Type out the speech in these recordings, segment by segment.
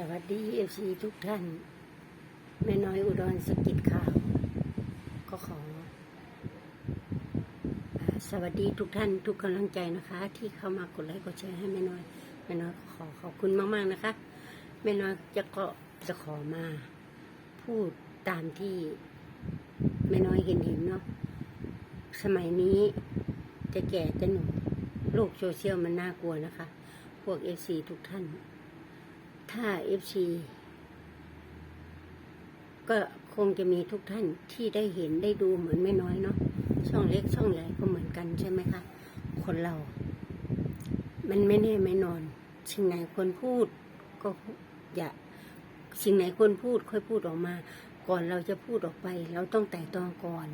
สวัสดีเอฟซีทุกท่าน แม่น้อยอุดรสกิจข่าว ก็ขอ สวัสดีทุกท่านทุกกำลังใจนะคะ ที่เข้ามากดไลค์กดแชร์ให้แม่น้อยแม่น้อยขอขอบคุณมากๆนะคะ แม่น้อยจะก็จะขอมา พูดตามที่แม่น้อยเห็นเห็นเนาะสมัยนี้จะแก่จะหนุ่มโลกโซเชียลมันน่ากลัวนะคะ พวกเอฟซีทุกท่าน ถ้าเอฟซีก็คงจะมีทุกท่านที่ได้เห็นได้ดูเหมือนไม่น้อยเนาะช่องเล็กช่องใหญ่ก็เหมือนกันใช่ไหมคะคนเรา มันไม่แน่ไม่นอนสิ่งไหนควรพูดก็อย่าสิ่งไหนควรพูดค่อยพูดออกมา ก่อนเราจะพูดออกไป เราต้องไต่ตองก่อน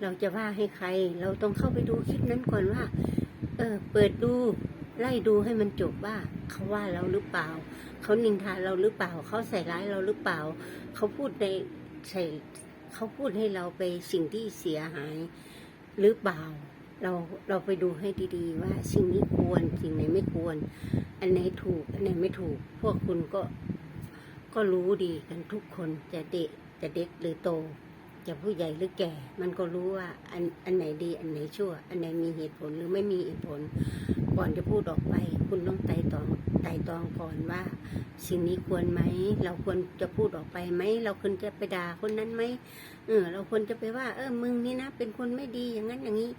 เราจะว่าให้ใคร เราต้องเข้าไปดูคลิปนั้นก่อนว่า เออ เปิดดูไล่ดูให้มันจบว่าเขาว่าเราหรือเปล่า เขานินทาเราหรือเปล่า เขาใส่ร้ายเราหรือเปล่า เขาพูดในใส่เขาพูดให้เราไปสิ่งที่เสียหายหรือเปล่า เราเราไปดูให้ดีๆ ว่าสิ่งนี้ควรสิ่งไหนไม่ควร อันไหนถูก อันไหนไม่ถูก พวกคุณก็ก็รู้ดีกันทุกคนจะเด็กจะเด็กหรือโต จะผู้ใหญ่หรือแก่ มันก็รู้ว่าอันอันไหนดีอันไหนชั่ว อันไหนมีเหตุผลหรือไม่มีเหตุผล ก่อนจะพูดออกไป คุณต้องไต่ตองไต่ตองก่อนว่า สิ่งนี้ควรไหม เราควรจะพูดออกไปไหม เราควรจะไปด่าคนนั้นไหมเออ เราควรจะไปว่า เออมึงนี่นะ เป็นคนไม่ดีอย่างนั้นอย่างนี้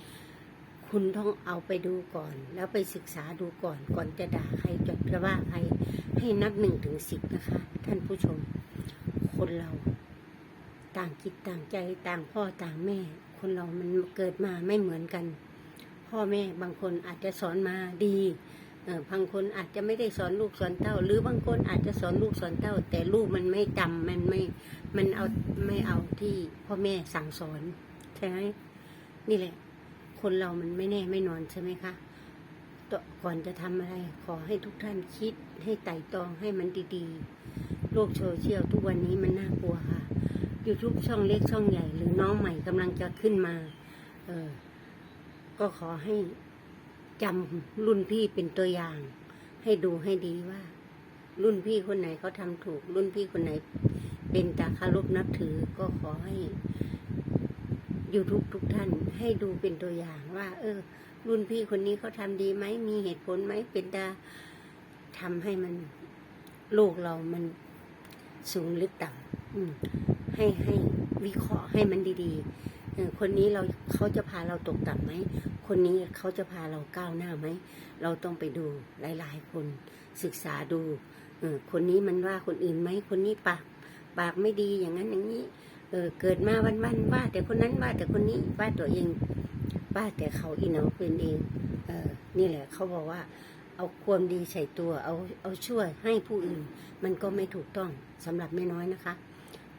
คุณต้องเอาไปดูก่อน แล้วไปศึกษาดูก่อน ก่อนจะด่าใครจดจะว่าใครให้นับหนึ่งถึงสิบนะคะ ท่านผู้ชม คนเรา ต่างจิตต่างใจต่างพ่อต่างแม่ คนเรามันเกิดมาไม่เหมือนกัน พ่อแม่บางคนอาจจะสอนมาดีบางคนอาจจะไม่ได้สอนลูกสอนเต้า หรือบางคนอาจจะสอนลูกสอนเต้า แต่ลูกมันไม่จำมันไม่มันเอาไม่เอาที่พ่อแม่สั่งสอนใช่ไหมนี่แหละ คนเรามันไม่แน่ไม่นอนใช่ไหมคะตก่อนจะทำอะไร ขอให้ทุกท่านคิดให้ไต่ตรองให้มันดีๆโลกโซเชียลทุกวันนี้มันน่ากลัวค่ะ YouTube ช่องเล็กช่องใหญ่ หรือน้องใหม่กำลังจะขึ้นมา เออ ก็ขอให้จำรุ่นพี่เป็นตัวอย่าง ให้ดูให้ดีว่า รุ่นพี่คนไหนเขาทำถูก รุ่นพี่คนไหน เป็นตาคารพนับถือ ก็ขอให้ YouTube ทุกท่าน ให้ดูเป็นตัวอย่างว่า เออ รุ่นพี่คนนี้เขาทำดีไหมมีเหตุผลไหมเป็นตาทำให้มันโลกเรามัน สูงหรือต่ำให้ให้วิเคราะห์ให้มันดีๆคนนี้เราเขาจะพาเราตกต่ำไหม คนนี้เขาจะพาเราก้าวหน้าไหม เราต้องไปดูหลาย ๆ คนศึกษาดูคนนี้มันว่าคนอื่นไหม คนนี้ปากปากไม่ดีอย่างนั้นอย่างนี้เออเกิดมาวันๆว่า แต่คนนั้นว่าแต่คนนี้ว่าตัวเองว่าแต่เขาอีเหนาเป็นเองเออนี่แหละเขาบอกว่า เอาความดีใส่ตัว เอาเอาช่วยให้ผู้อื่น มันก็ไม่ถูกต้องสำหรับแม่น้อยนะคะ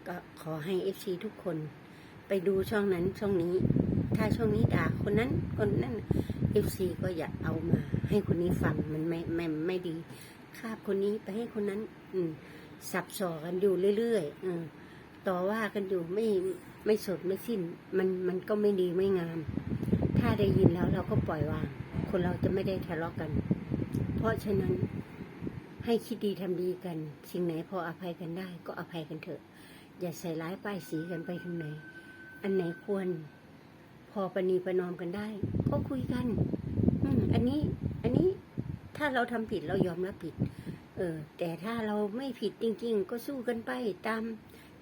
ก็ขอให้เอฟซีทุกคน ไปดูช่องนั้นช่องนี้ ถ้าช่องนี้ด่าคนนั้นคนนั้นเอฟซีก็อย่าเอามา ให้คนนี้ฟังมันไม่ไม่ไม่ดีคาบคนนี้ไปให้คนนั้น อืมสับสอกันอยู่เรื่อยๆเออต่อว่ากันอยู่ไม่ไม่สดไม่สิ้น มันมันก็ไม่ดีไม่งาม ถ้าได้ยินแล้วเราก็ปล่อยวาง คนเราจะไม่ได้ทะเลาะกัน เพราะฉะนั้นให้คิดดีทำดีกัน สิ่งไหนพออภัยกันได้ ก็อภัยกันเถอะ อย่าใส่ร้ายป้ายสีกันไปทางไหน อันไหนควร พอประนีประนอมกันได้ ก็คุยกันอืมอันนี้ อันนี้ถ้าเราทำผิดเรายอมรับผิด เออ แต่ถ้าเราไม่ผิดจริง ๆ ก็สู้กันไปตาม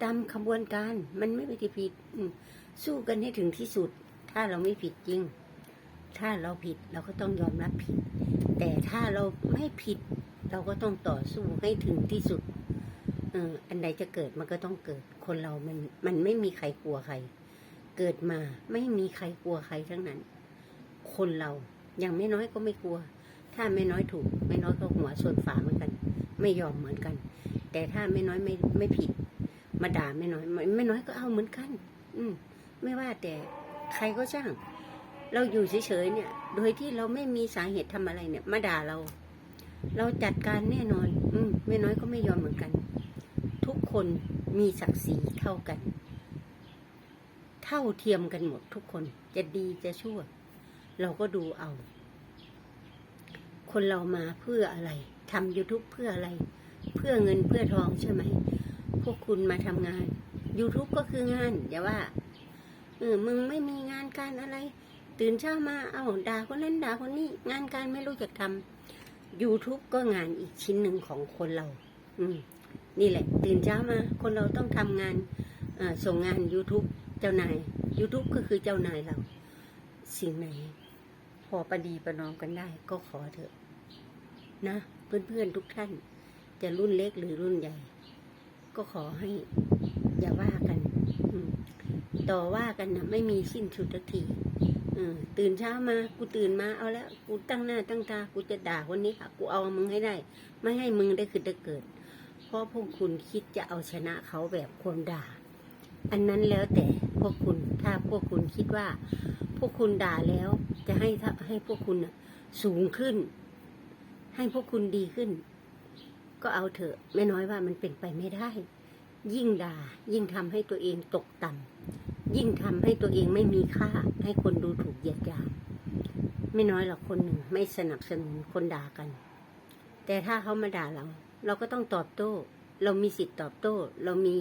ตามขบวนการ มันไม่ได้ผิดอืมสู้กันให้ถึงที่สุด ถ้าเราไม่ผิดจริง ถ้าเราผิดเราก็ต้องยอมรับผิด แต่ถ้าเราไม่ผิด เราก็ต้องต่อสู้ให้ถึงที่สุดเอออันใดจะเกิดมันก็ต้องเกิด คนเรามันมันไม่มีใครกลัวใคร เกิดมาไม่มีใครกลัวใครทั้งนั้น คนเราอย่างไม่น้อยก็ไม่กลัว ถ้าไม่น้อยถูก ไม่น้อยก็หัวส่วนฝาเหมือนกัน ไม่ยอมเหมือนกัน แต่ถ้าไม่น้อยไม่ไม่ผิด มาด่าไม่น้อยไม่ไม่น้อยก็เอาเหมือนกัน อืมไม่ว่าแต่ใครก็ช่าง เราอยู่เฉยๆเนี่ย โดยที่เราไม่มีสาเหตุทำอะไรเนี่ย มาด่าเรา เราจัดการแน่นอน อืมไม่น้อยก็ไม่ยอมเหมือนกัน ทุกคนมีศักดิ์ศรีเท่ากัน เท่าเทียมกันหมดทุกคนจะดีจะชั่ว เราก็ดูเอา คนเรามาเพื่ออะไรทำ YouTube เพื่ออะไร เพื่อเงินเพื่อทองใช่ไหม พวกคุณมาทำงาน YouTube ก็คืองาน อย่าว่า เออ มึงไม่มีงานการอะไร ตื่นเช้ามาเอาด่าคนนั้นด่าคนนี้ งานการไม่รู้จักทำ YouTube ก็งานอีกชิ้นหนึ่งของคนเรา อืม นี่แหละ ตื่นเช้ามา คนเราต้องทำงานส่งงาน YouTube เจ้านาย YouTube ก็คือเจ้านายเรา สิ่งไหน พอประดีประนอมกันได้ ก็ขอเถอะ นะ เพื่อนๆทุกท่าน จะรุ่นเล็กหรือรุ่นใหญ่ ก็ขอให้อย่าว่ากัน ต่อว่ากันนะไม่มีสิ้นสุดสักที ตื่นเช้ามา กูตื่นมาเอาแล้ว กูตั้งหน้าตั้งตา กูจะด่าคนนี้ค่ะ กูเอามึงให้ได้ ไม่ให้มึงได้คือได้เกิด เพราะพวกคุณคิดจะเอาชนะเขาแบบคนด่า อันนั้นแล้วแต่พวกคุณ ถ้าพวกคุณคิดว่า พวกคุณด่าแล้วจะให้ถ้าให้พวกคุณสูงขึ้น ให้พวกคุณดีขึ้น ก็เอาเถอะ ไม่น้อยว่ามันเป็นไปไม่ได้ ยิ่งด่า ยิ่งทำให้ตัวเองตกต่ำ ยิ่งทำให้ตัวเองไม่มีค่า ให้คนดูถูกเหยียดหยามไม่น้อยหรอกคนหนึ่งไม่สนับสนุนคนด่ากัน แต่ถ้าเขามาด่าเรา เราก็ต้องตอบโต้ เรามีสิทธิ์ตอบโต้ เรามี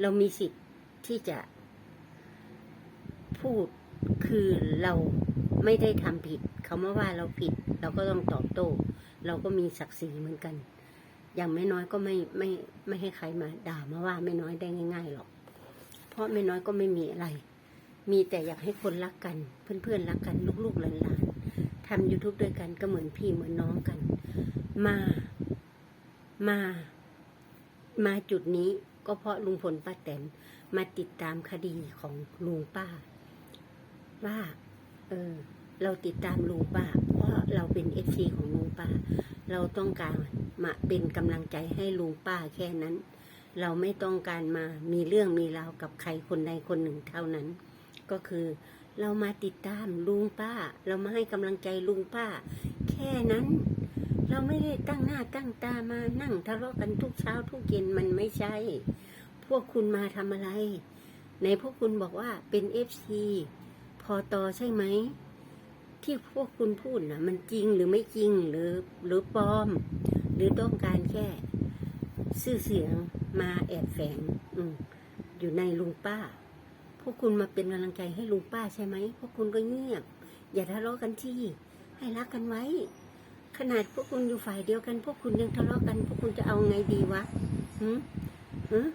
เรามีสิทธิ์ที่จะ พูดคือเราไม่ได้ทำผิด เขามาว่าเราผิด เราก็ต้องตอบโต้ เราก็มีศักดิ์ศรีเหมือนกัน อย่างไม่น้อยก็ไม่ไม่ไม่ให้ใครมาด่ามาว่าไม่น้อยได้ง่ายๆหรอก ราะไม่น้อยก็ไม่มีอะไร มีแต่อยากให้คนรักกัน เพื่อนๆรักกันลูกๆหลานๆทำ YouTube ด้วยกันก็เหมือนพี่เหมือนน้องกัน มา มา มาจุดนี้ก็เพราะลุงพลป้าแตนมาติดตามคดีของลุงป้า ว่า เออ เราติดตามลุงป้า เพราะเราเป็นเอฟซีของลุงป้า เราต้องการมาเป็นกำลังใจให้ลุงป้าแค่นั้น เราไม่ต้องการมามีเรื่องมีราวกับใครคนใดคนหนึ่งเท่านั้น ก็คือเรามาติดตามลุงป้า เรามาให้กำลังใจลุงป้า แค่นั้น เราไม่ได้ตั้งหน้าตั้งตามานั่งทะเลาะกันทุกเช้าทุกเย็นมันไม่ใช่ พวกคุณมาทำอะไร ในพวกคุณบอกว่าเป็นเอฟซีพอตอใช่ไหมที่พวกคุณพูดนะมันจริงหรือไม่จริงหรือหรือปลอม หรือต้องการแค่ชื่อเสียง มาแอบแฝงอืมอยู่ในลุงป้า พวกคุณมาเป็นกำลังใจให้ลุงป้าใช่ไหม พวกคุณก็เงียบ อย่าทะเลาะกันที่ ให้รักกันไว้ ขนาดพวกคุณอยู่ฝ่ายเดียวกัน พวกคุณยังทะเลาะกัน พวกคุณจะเอาไงดีวะหืมหืม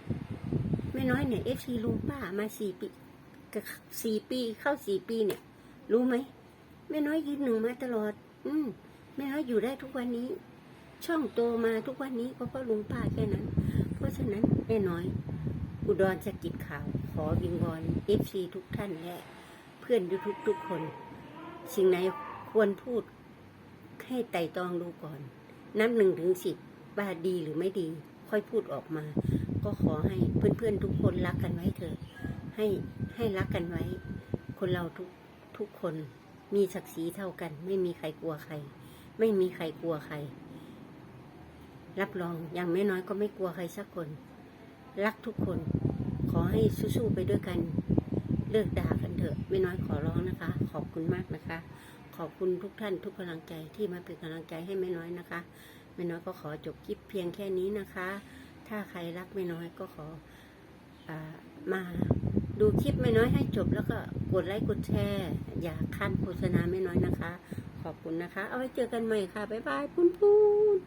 ไม่น้อยเนี่ยเอฟซีลุงป้ามาสี่ปีกับสี่ปีเข้าสี่ปีเนี่ย รู้ไหมแม่น้อยยืนหนึ่งมาตลอด อืมแม่น้อยอยู่ได้ทุกวันนี้ ช่องโตมาทุกวันนี้ก็เพราะลุงป้าแค่นั้นะฉะนั้นแม่น้อย อุดรสกิจข่าว ขอวิงวอนเอฟซีทุกท่านและเพื่อนยูทูบทุกคน สิ่งไหนควรพูดให้ไต่ตองดูก่อน นับหนึ่งถึงสิบว่าดีหรือไม่ดี ค่อยพูดออกมา ก็ขอให้เพื่อนๆทุกคนรักกันไว้เถอะให้ให้รักกันไว้ คนเราทุกทุกคนมีศักดิ์ศรีเท่ากัน ไม่มีใครกลัวใคร ไม่มีใครกลัวใคร รับรองอย่างไม่น้อยก็ไม่กลัวใครสักคน รักทุกคน ขอให้สู้ๆไปด้วยกัน เลิกด่ากันเถอะ ไม่น้อยขอร้องนะคะ ขอบคุณมากนะคะ ขอบคุณทุกท่านทุกกำลังใจที่มาเป็นกำลังใจให้แม่น้อยนะคะแม่น้อยก็ขอจบคลิปเพียงแค่นี้นะคะ ถ้าใครรักแม่น้อยก็ขออามาดูคลิปแม่น้อยให้จบแล้วก็กดไลค์กดแชร์ อย่าขั้นโฆษณาแม่น้อยนะคะ ขอบคุณนะคะ เอาไว้เจอกันใหม่ค่ะ บ๊ายบายปุ้นปุ้น